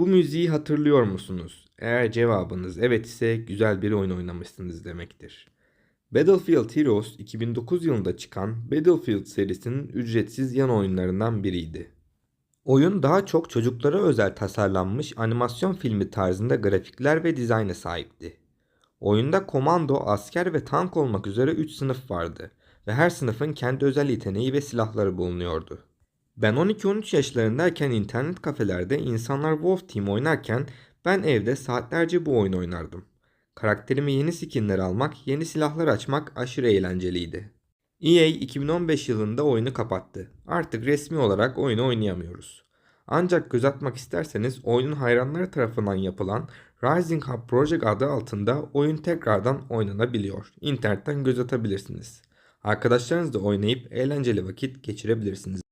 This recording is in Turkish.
Bu müziği hatırlıyor musunuz? Eğer cevabınız evet ise güzel bir oyun oynamışsınız demektir. Battlefield Heroes 2009 yılında çıkan Battlefield serisinin ücretsiz yan oyunlarından biriydi. Oyun daha çok çocuklara özel tasarlanmış animasyon filmi tarzında grafikler ve dizayna sahipti. Oyunda komando, asker ve tank olmak üzere 3 sınıf vardı ve her sınıfın kendi özel yeteneği ve silahları bulunuyordu. Ben 12-13 yaşlarındayken internet kafelerde insanlar Wolf Team oynarken ben evde saatlerce bu oyunu oynardım. Karakterime yeni skinler almak, yeni silahlar açmak aşırı eğlenceliydi. EA 2015 yılında oyunu kapattı. Artık resmi olarak oyunu oynayamıyoruz. Ancak göz atmak isterseniz oyunun hayranları tarafından yapılan Rising Up Project adı altında oyun tekrardan oynanabiliyor. İnternetten göz atabilirsiniz. Arkadaşlarınızla oynayıp eğlenceli vakit geçirebilirsiniz.